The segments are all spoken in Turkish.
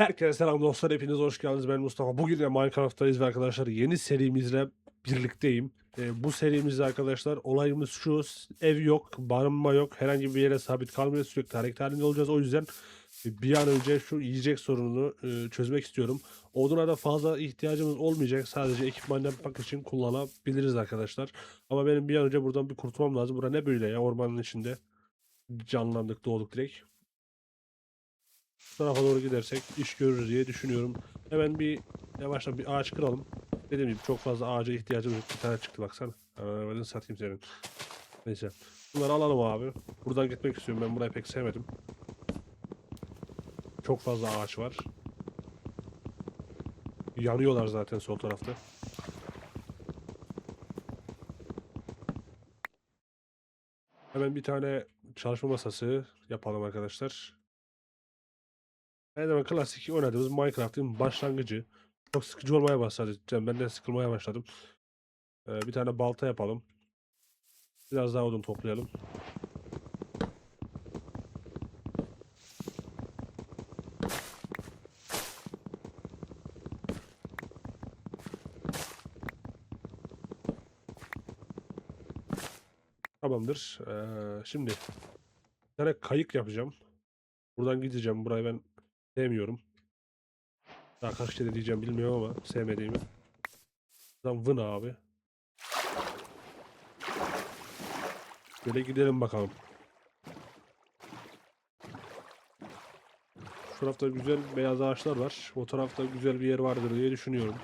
Herkese selam dostlar. Hepiniz hoş geldiniz. Ben Mustafa. Bugün de Minecraft'tayız ve arkadaşlar yeni serimizle birlikteyim. Ee, bu serimizde arkadaşlar olayımız şu. Ev yok, barınma yok. Herhangi bir yere sabit kalmayacağız. Sürekli hareket halinde olacağız. O yüzden e, bir an önce şu yiyecek sorununu e, çözmek istiyorum. Oduna da fazla ihtiyacımız olmayacak. Sadece ekipman yapmak için kullanabiliriz arkadaşlar. Ama benim bir an önce buradan bir kurtulmam lazım. Bura ne böyle ya ormanın içinde. Canlandık doğduk direkt. Bu tarafa doğru gidersek iş görürüz diye düşünüyorum. Hemen bir yavaştan bir ağaç kıralım. Dediğim gibi çok fazla ağaca ihtiyacımız yok. Bir tane çıktı baksana. Ben satayım senin. Neyse. Bunları alalım abi. Buradan gitmek istiyorum. Ben burayı pek sevmedim. Çok fazla ağaç var. Yanıyorlar zaten sol tarafta. Hemen bir tane çalışma masası yapalım arkadaşlar. Her zaman klasik oynadığımız Minecraft'ın başlangıcı. Çok sıkıcı olmaya başladı. Yani ben de sıkılmaya başladım. Ee, bir tane balta yapalım. Biraz daha odun toplayalım. Tamamdır. Ee, şimdi bir tane kayık yapacağım. Buradan gideceğim. Burayı ben sevmiyorum. Daha kaç kere diyeceğim bilmiyorum ama sevmediğimi. Buradan vın abi. Böyle gidelim bakalım. Şu tarafta güzel beyaz ağaçlar var. O tarafta güzel bir yer vardır diye düşünüyorum.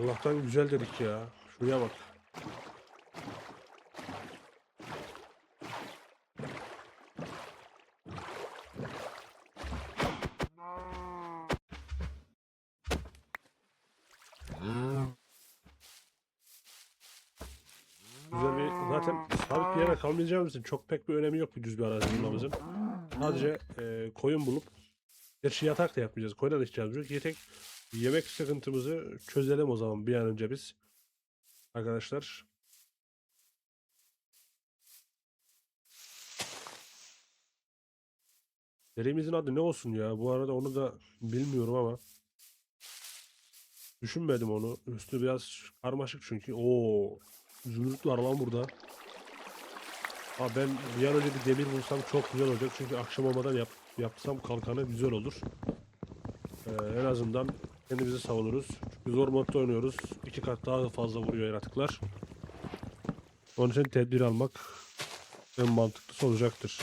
Allah'tan güzel dedik ya. Şuraya bak. Güzel bir zaten sabit bir yere kalmayacağımız için çok pek bir önemi yok bir düz bir arazi bulmamızın. Sadece e, koyun bulup Gerçi yatak da yapmayacağız. Koyuna da ihtiyacımız yok. Yemek sıkıntımızı çözelim o zaman bir an önce biz. Arkadaşlar. Serimizin adı ne olsun ya? Bu arada onu da bilmiyorum ama. Düşünmedim onu. Üstü biraz karmaşık çünkü. Oo, zümrüt var lan burada. Ha ben bir an önce bir demir bulsam çok güzel olacak. Çünkü akşam olmadan yap, yapsam kalkanı güzel olur. Ee, en azından kendimizi savunuruz. Çünkü zor modda oynuyoruz. İki kat daha fazla vuruyor yaratıklar. Onun için tedbir almak en mantıklısı olacaktır.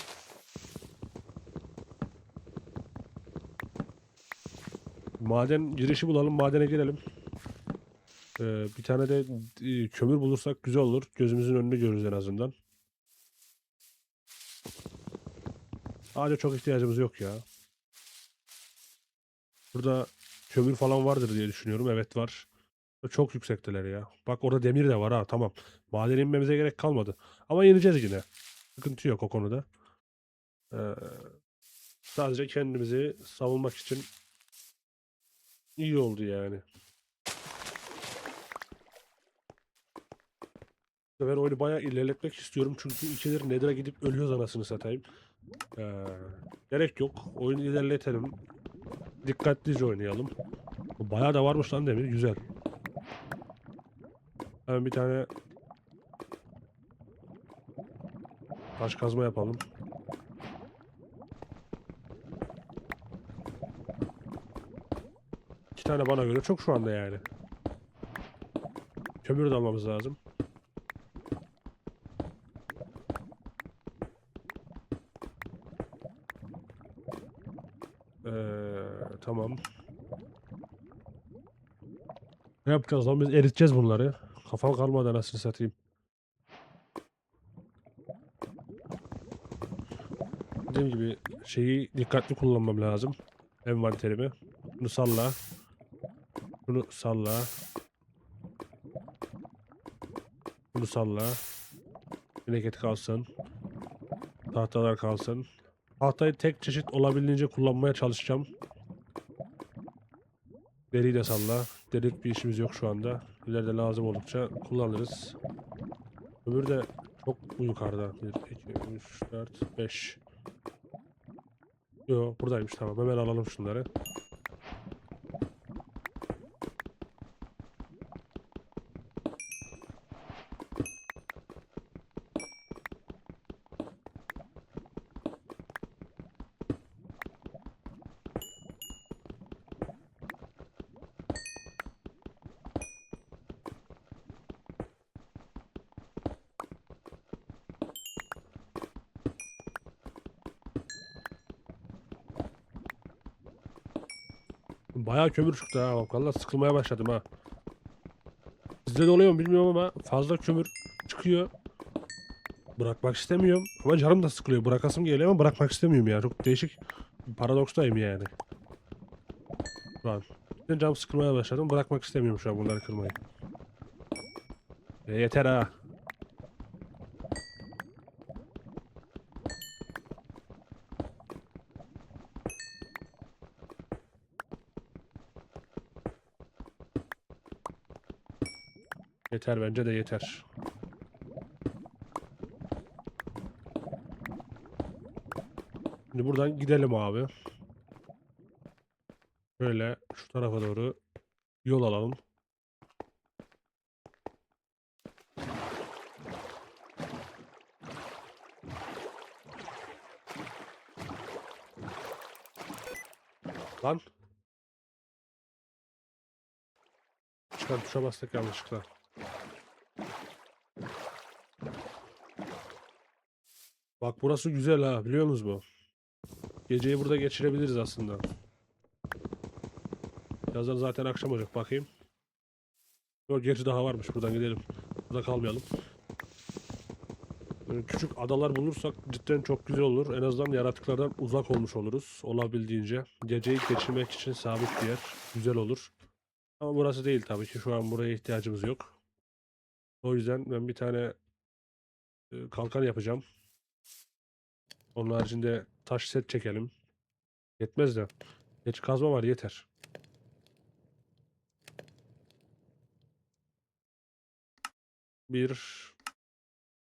Maden girişi bulalım. Madene girelim. Ee, bir tane de e, kömür bulursak güzel olur. Gözümüzün önünü görürüz en azından. Ağaca çok ihtiyacımız yok ya. Burada kömür falan vardır diye düşünüyorum. Evet var. Çok yüksekteler ya. Bak orada demir de var ha tamam. Maden inmemize gerek kalmadı. Ama ineceğiz yine. Sıkıntı yok o konuda. Ee, sadece kendimizi savunmak için iyi oldu yani. Ben oyunu bayağı ilerletmek istiyorum çünkü ikidir Nether'a gidip ölüyoruz anasını satayım. Ee, gerek yok. Oyunu ilerletelim. Dikkatlice oynayalım. Bayağı da varmış lan demir. Güzel. Hemen bir tane taş kazma yapalım. İki tane bana göre çok şu anda yani. Kömür de almamız lazım. Tamam. Ne yapacağız lan biz eriteceğiz bunları. Kafam kalmadı anasını satayım. Dediğim gibi şeyi dikkatli kullanmam lazım. Envanterimi. Bunu salla. Bunu salla. Bunu salla. Hareket kalsın. Tahtalar kalsın. Tahtayı tek çeşit olabildiğince kullanmaya çalışacağım. Deriyi de salla. Delik bir işimiz yok şu anda. İleride lazım oldukça kullanırız. Öbürü de çok yukarıda. 1, 2, 3, 4, 5. Yo buradaymış tamam. Hemen alalım şunları. Bayağı kömür çıktı ha. Valla sıkılmaya başladım ha. Sizde de oluyor mu bilmiyorum ama fazla kömür çıkıyor. Bırakmak istemiyorum. Ama canım da sıkılıyor. Bırakasım geliyor ama bırakmak istemiyorum ya. Çok değişik paradokstayım yani. Şu an. Canım sıkılmaya başladım. Bırakmak istemiyorum şu an bunları kırmayı. E, yeter ha. Yeter bence de yeter. Şimdi buradan gidelim abi. Böyle şu tarafa doğru yol alalım. Lan. Çıkan tuşa bastık yanlışlıkla. Bak burası güzel ha biliyor musunuz bu? Geceyi burada geçirebiliriz aslında. Birazdan zaten akşam olacak bakayım. Yok gerçi daha varmış buradan gidelim. Burada kalmayalım. Böyle küçük adalar bulursak cidden çok güzel olur. En azından yaratıklardan uzak olmuş oluruz. Olabildiğince. Geceyi geçirmek için sabit bir yer. Güzel olur. Ama burası değil tabii ki. Şu an buraya ihtiyacımız yok. O yüzden ben bir tane e, kalkan yapacağım. Onun haricinde taş set çekelim. Yetmez de. Geç kazma var yeter. Bir,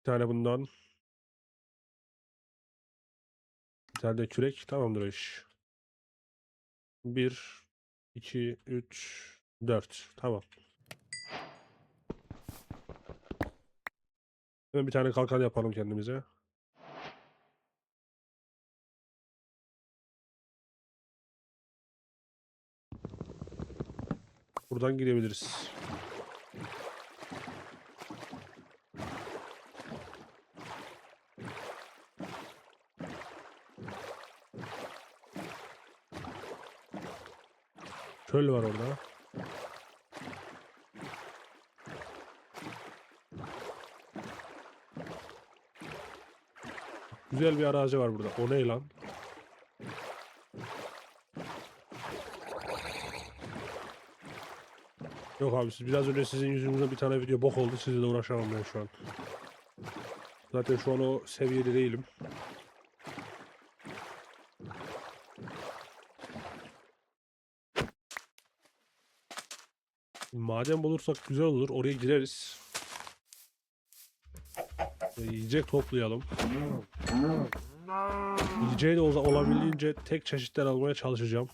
tane bundan. Bir tane de kürek. Tamamdır iş. Bir, iki, üç, dört. Tamam. Hemen bir tane kalkan yapalım kendimize. Buradan gidebiliriz. Çöl var orada. Güzel bir arazi var burada. O ne lan? Yok abi siz biraz önce sizin yüzünüzden bir tane video bok oldu. Sizle de uğraşamam ben şu an. Zaten şu an o seviyede değilim. Maden bulursak güzel olur. Oraya gireriz. Ve Yiyecek toplayalım. Yiyeceği de olabildiğince tek çeşitler almaya çalışacağım.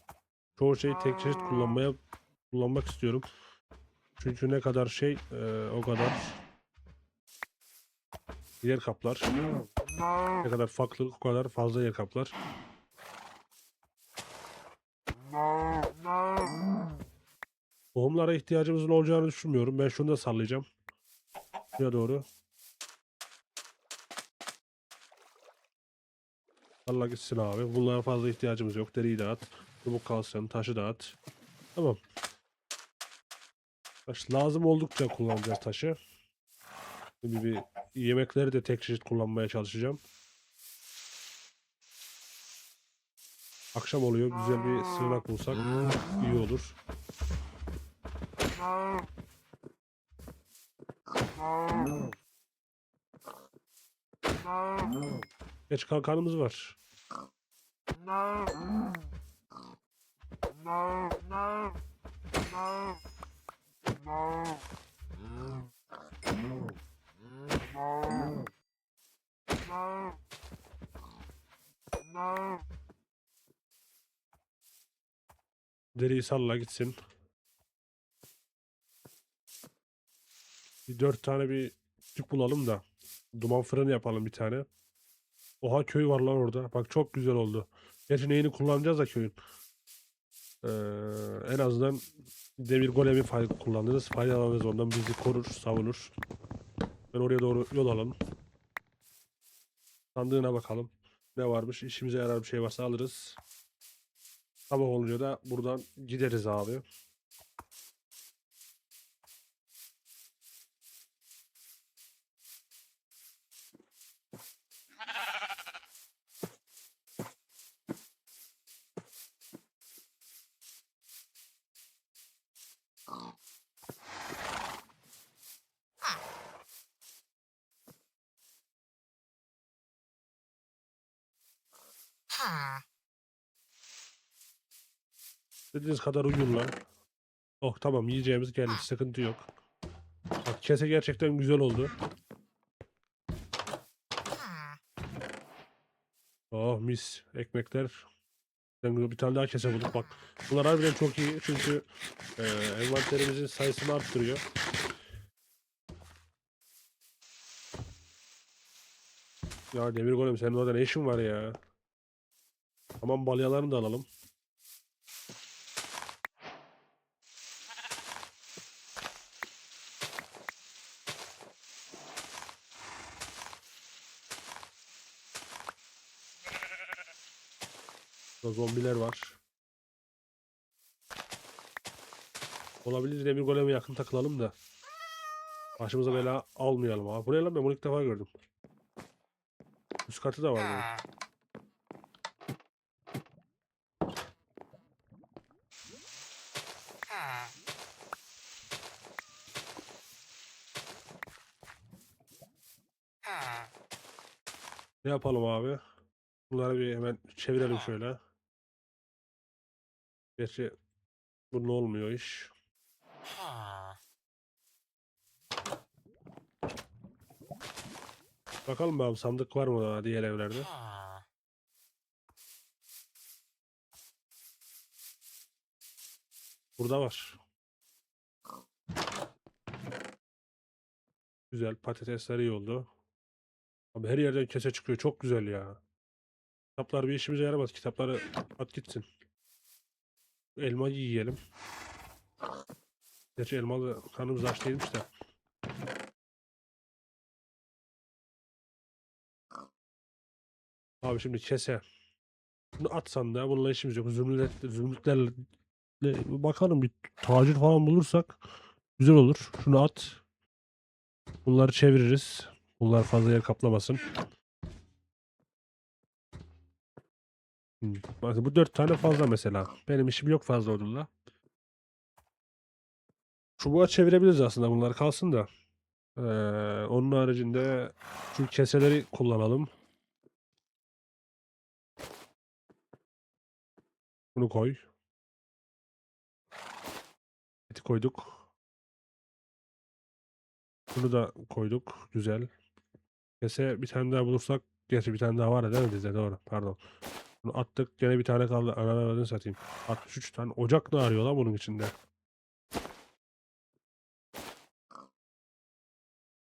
Çoğu şeyi tek çeşit kullanmaya kullanmak istiyorum. Çünkü ne kadar şey e, o kadar yer kaplar. Ne kadar farklı o kadar fazla yer kaplar. Tohumlara ihtiyacımızın olacağını düşünmüyorum. Ben şunu da sallayacağım. Şuraya doğru. Allah gitsin abi. Bunlara fazla ihtiyacımız yok. Deriyi dağıt. Çubuk kalsın. Taşı dağıt. Tamam. Taş lazım oldukça kullanacağız taşı. Şimdi bir yemekleri de tek çeşit kullanmaya çalışacağım. Akşam oluyor. Güzel bir sığınak bulsak iyi olur. Geç kalkanımız var. Deriyi salla gitsin. Bir dört tane bir tüp bulalım da. Duman fırını yapalım bir tane. Oha köy var lan orada. Bak çok güzel oldu. Gerçi neyini kullanacağız da köyün. Ee, en azından demir golemi fay kullanırız. Faydalanırız ondan bizi korur, savunur. Ben oraya doğru yol alalım. Sandığına bakalım. Ne varmış? İşimize yarar bir şey varsa alırız. Sabah olunca da buradan gideriz abi. Dediğiniz kadar uygun lan. Oh tamam yiyeceğimiz geldi. Sıkıntı yok. Bak kese gerçekten güzel oldu. Oh mis. Ekmekler. Bir tane daha kese bulduk bak. Bunlar harbiden çok iyi çünkü e, envanterimizin sayısını arttırıyor. Ya demir golem senin orada ne işin var ya? Tamam balyalarını da alalım. Burada zombiler var. Olabilir demir goleme yakın takılalım da. Başımıza bela almayalım abi. Bu ne lan ben bunu ilk defa gördüm. Üst katı da var. Ne yapalım abi? Bunları bir hemen çevirelim şöyle. Gerçi bunun olmuyor iş. Bakalım abi sandık var mı daha diğer evlerde? Burada var. Güzel patatesler iyi oldu. Abi her yerden kese çıkıyor. Çok güzel ya. Kitaplar bir işimize yaramaz. Kitapları at gitsin. Elmayı yiyelim. Gerçi elmalı karnımız aç değilmiş de. Abi şimdi kese. Bunu at sandığa. Bununla işimiz yok. Zümrüt, zümrütlerle bakalım bir tacir falan bulursak güzel olur. Şunu at. Bunları çeviririz. Bunlar fazla yer kaplamasın. Bu dört tane fazla mesela. Benim işim yok fazla odunla. Çubuğa çevirebiliriz aslında bunlar kalsın da. Ee, onun haricinde şu keseleri kullanalım. Bunu koy. Eti koyduk. Bunu da koyduk. Güzel. Kese bir tane daha bulursak. Gerçi bir tane daha var ya değil mi bizde? Doğru. Pardon. Bunu attık. Gene bir tane kaldı. Ananı satayım. 63 tane. Ocak ne arıyor lan bunun içinde?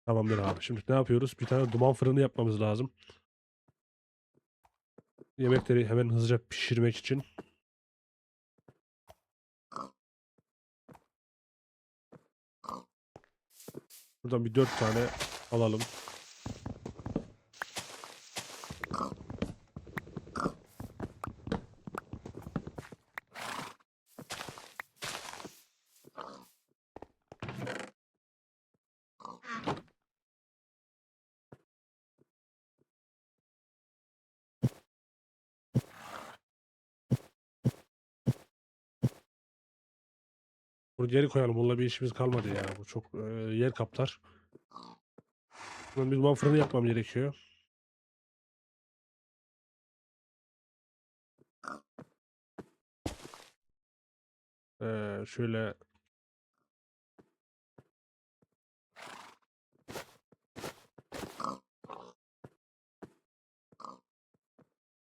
Tamamdır abi. Şimdi ne yapıyoruz? Bir tane duman fırını yapmamız lazım. Yemekleri hemen hızlıca pişirmek için. Buradan bir dört tane alalım. Bunu geri koyalım. Bununla bir işimiz kalmadı ya. Bu çok e, yer kaptar. Ben bir duman fırını yapmam gerekiyor. Ee, şöyle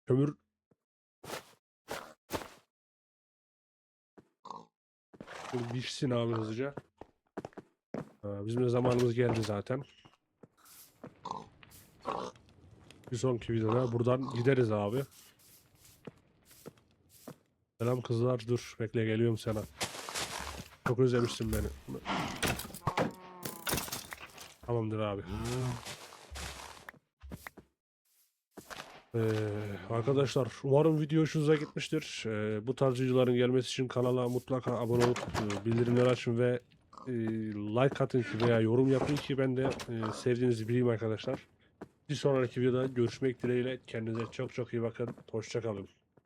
kömür Bu pişsin abi hızlıca. Bizim de zamanımız geldi zaten. Bir sonraki videoda buradan gideriz abi. Selam kızlar dur bekle geliyorum sana. Çok özlemişsin beni. Tamamdır abi. Ee, arkadaşlar umarım video hoşunuza gitmiştir. Ee, bu tarz videoların gelmesi için kanala mutlaka abone olup e, bildirimleri açın ve e, like atın ki veya yorum yapın ki ben de e, sevdiğinizi bileyim arkadaşlar. Bir sonraki videoda görüşmek dileğiyle kendinize çok çok iyi bakın. Hoşçakalın.